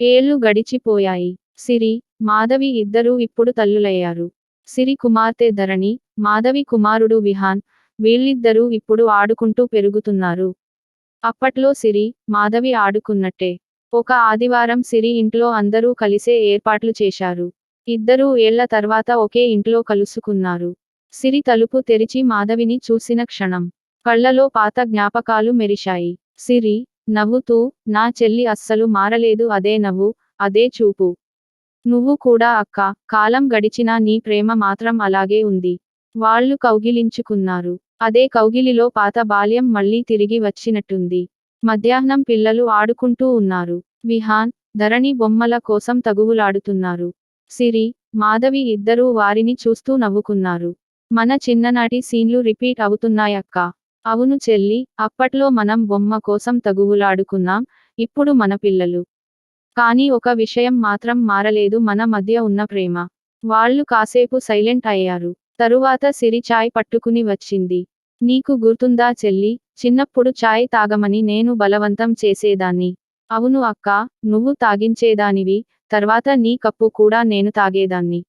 ఏళ్ళు గడిచిపోయాయి. సిరి మాధవి ఇద్దరూ ఇప్పుడు తల్లులయ్యారు. సిరి కుమార్తె ధరణి మాధవి కుమారుడు విహాన్ వీళ్ళిద్దరూ ఇప్పుడు ఆడుకుంటూ పెరుగుతున్నారు. అప్పట్లో సిరి మాధవి ఆడుకున్నట్టే. ఒక ఆదివారం సిరి ఇంట్లో అందరూ కలిసే ఏర్పాట్లు చేశారు. ఇద్దరూ ఏళ్ళ తర్వాత ఒకే ఇంట్లో కలుసుకున్నారు. సిరి తలుపు తెరిచి మాధవిని చూసిన క్షణం. కళ్ళలో పాత జ్ఞాపకాలు మెరిశాయి. సిరి నవ్వుతూ నా చెల్లి అస్సలు మారలేదు అదే నవ్వు అదే చూపు. నువ్వు కూడా అక్క కాలం గడిచినా నీ ప్రేమ మాత్రం అలాగే ఉంది. వాళ్ళు కౌగిలించుకున్నారు. అదే కౌగిలిలో పాత బాల్యం మళ్ళీ తిరిగి వచ్చినట్టుంది. మధ్యాహ్నం పిల్లలు ఆడుకుంటూ ఉన్నారు. విహాన్ ధరణి బొమ్మల కోసం తగువులాడుతున్నారు. సిరి మాధవి ఇద్దరూ వారిని చూస్తూ నవ్వుకున్నారు. మన చిన్ననాటి సీన్లు రిపీట్ అవుతున్నాయక్క. అవును చెల్లి అప్పట్లో మనం బొమ్మ కోసం తగువులాడుకున్నాం ఇప్పుడు మన పిల్లలు. కానీ ఒక విషయం మాత్రం మారలేదు మన మధ్య ఉన్న ప్రేమ. వాళ్ళు కాసేపు సైలెంట్ అయ్యారు. తరువాత సిరి చాయ్ పట్టుకుని వచ్చింది. నీకు గుర్తుందా చెల్లి చిన్నప్పుడు చాయ్ తాగమని నేను బలవంతం చేసేదాన్ని. అవును అక్క నువ్వు తాగించేదానివి తర్వాత నీ కప్పు కూడా నేను తాగేదాన్ని.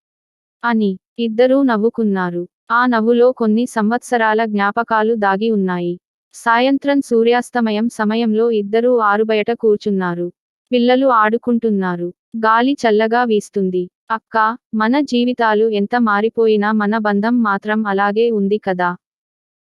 అని ఇద్దరూ నవ్వుకున్నారు. ఆ నవ్వులో కొన్ని సంవత్సరాల జ్ఞాపకాలు దాగి ఉన్నాయి. సాయంత్రం సూర్యాస్తమయం సమయంలో ఇద్దరూ ఆరుబయట కూర్చున్నారు. పిల్లలు ఆడుకుంటున్నారు. గాలి చల్లగా వీస్తుంది. అక్క మన జీవితాలు ఎంత మారిపోయినా మన బంధం మాత్రం అలాగే ఉంది కదా?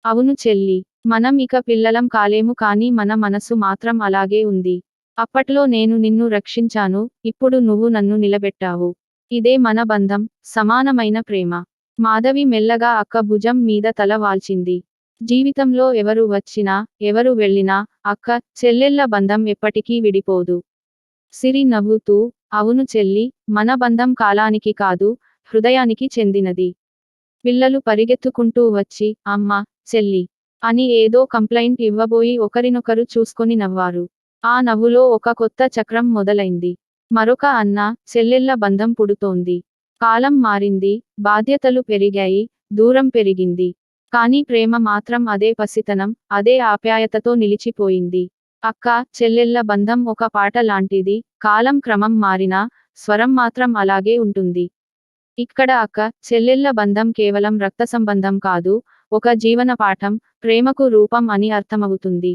అవును చెల్లి. మనం ఇక పిల్లలం కాలేము కానీ మన మనసు మాత్రం అలాగే ఉంది. అప్పట్లో నేను నిన్ను రక్షించాను ఇప్పుడు నువ్వు నన్ను నిలబెట్టావు. ఇదే మన బంధం సమానమైన ప్రేమ. మాధవి మెల్లగా అక్క భుజం మీద తల వాల్చింది. జీవితంలో ఎవరు వచ్చినా ఎవరు వెళ్ళినా అక్క చెల్లెళ్ళ బంధం ఎప్పటికీ విడిపోదు. సిరి నవ్వుతూ అవును చెల్లి మన బంధం కాలానికి కాదు హృదయానికి చెందినది. పిల్లలు పరిగెత్తుకుంటూ వచ్చి అమ్మ చెల్లి అని ఏదో కంప్లైంట్ ఇవ్వబోయి ఒకరినొకరు చూసుకొని నవ్వారు. ఆ నవ్వులో ఒక కొత్త చక్రం మొదలైంది. మరొక అన్న చెల్లెళ్ళ బంధం పుడుతోంది. కాలం మారింది బాధ్యతలు పెరిగాయి దూరం పెరిగింది. కానీ ప్రేమ మాత్రం అదే పసితనం అదే ఆప్యాయతతో నిలిచిపోయింది. అక్క చెల్లెళ్ళ బంధం ఒక పాట లాంటిది కాలం క్రమం మారినా స్వరం మాత్రం అలాగే ఉంటుంది. ఇక్కడ అక్క చెల్లెళ్ళ బంధం కేవలం రక్త సంబంధం కాదు ఒక జీవన పాఠం ప్రేమకు రూపం అని అర్థమవుతుంది.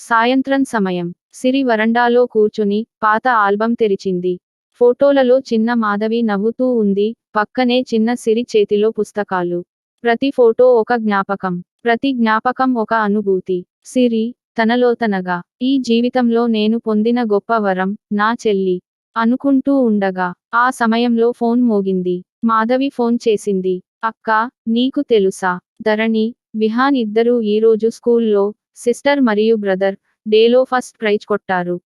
సాయంత్రం సమయం సిరి వరండాలో కూర్చుని పాత ఆల్బం తెరిచింది. ఫోటోలలో చిన్న మాధవి నవ్వుతూ ఉంది పక్కనే చిన్న సిరి చేతిలో పుస్తకాలు. ప్రతి ఫోటో ఒక జ్ఞాపకం. ప్రతి జ్ఞాపకం ఒక అనుభూతి. సిరి తనలోతనగా ఈ జీవితంలో నేను పొందిన గొప్ప వరం నా చెల్లి అనుకుంటూ ఉండగా ఆ సమయంలో ఫోన్ మోగింది. మాధవి ఫోన్ చేసింది. అక్క నీకు తెలుసా ధరణి విహాన్ ఇద్దరూ ఈరోజు స్కూల్లో సిస్టర్ మరియు బ్రదర్ డేలో ఫస్ట్ ప్రైజ్ కొట్టారు.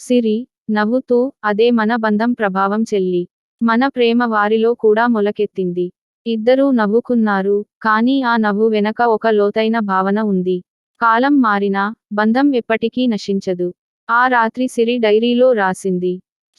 సిరి నవ్వుతూ అదే మన బంధం ప్రభావం చెల్లి. మన ప్రేమ వారిలో కూడా మొలకెత్తింది. ఇద్దరూ నవ్వుకున్నారు కానీ ఆ నవ్వు వెనక ఒక లోతైన భావన ఉంది. కాలం మారినా బంధం ఎప్పటికీ నశించదు. ఆ రాత్రి సిరి డైరీలో రాసింది.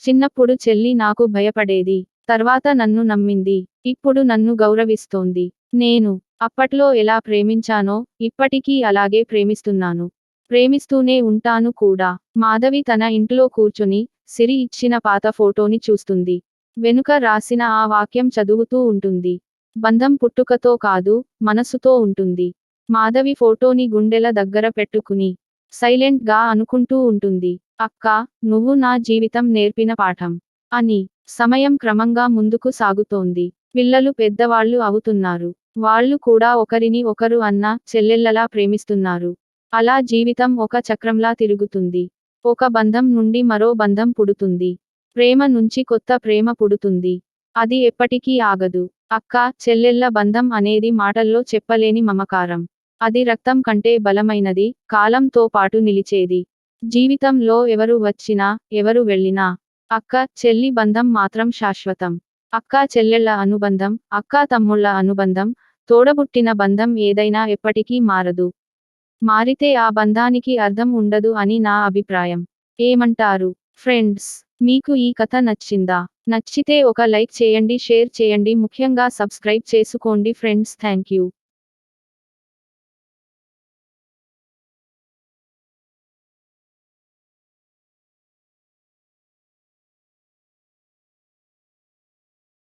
చిన్నప్పుడు చెల్లి నాకు భయపడేది. తర్వాత నన్ను నమ్మింది. ఇప్పుడు నన్ను గౌరవిస్తోంది. నేను అప్పట్లో ఎలా ప్రేమించానో ఇప్పటికీ అలాగే ప్రేమిస్తున్నాను. ప్రేమిస్తూనే ఉంటాను కూడా. మాధవి తన ఇంట్లో కూర్చుని సిరి ఇచ్చిన పాత ఫోటోని చూస్తుంది. వెనుక రాసిన ఆ వాక్యం చదువుతూ ఉంటుంది. బంధం పుట్టుకతో కాదు మనసుతో ఉంటుంది. మాధవి ఫోటోని గుండెల దగ్గర పెట్టుకుని సైలెంట్గా అనుకుంటూ ఉంటుంది. అక్క నువ్వు నా జీవితం నేర్పిన పాఠం అని సమయం క్రమంగా ముందుకు సాగుతోంది. పిల్లలు పెద్దవాళ్ళు అవుతున్నారు. వాళ్ళు కూడా ఒకరిని ఒకరు అన్న చెల్లెల్లలా ప్రేమిస్తున్నారు. అలా జీవితం ఒక చక్రంలా తిరుగుతుంది. ఒక బంధం నుండి మరో బంధం పుడుతుంది. ప్రేమ నుంచి కొత్త ప్రేమ పుడుతుంది. అది ఎప్పటికీ ఆగదు. అక్క చెల్లెళ్ళ బంధం అనేది మాటల్లో చెప్పలేని మమకారం. అది రక్తం కంటే బలమైనది కాలంతో పాటు నిలిచేది. జీవితంలో ఎవరు వచ్చినా ఎవరు వెళ్ళినా అక్క చెల్లి బంధం మాత్రం శాశ్వతం. అక్క చెల్లెళ్ళ అనుబంధం అక్క తమ్ముళ్ళ అనుబంధం తోడబుట్టిన బంధం ఏదైనా ఎప్పటికీ మారదు. మారితే ఆ బంధానికి అర్థం ఉండదు అని నా అభిప్రాయం. ఏమంటారు? ఫ్రెండ్స్ మీకు ఈ కథ నచ్చిందా? నచ్చితే ఒక లైక్ చేయండి షేర్ చేయండి ముఖ్యంగా సబ్స్క్రైబ్ చేసుకోండి ఫ్రెండ్స్ థ్యాంక్ యూ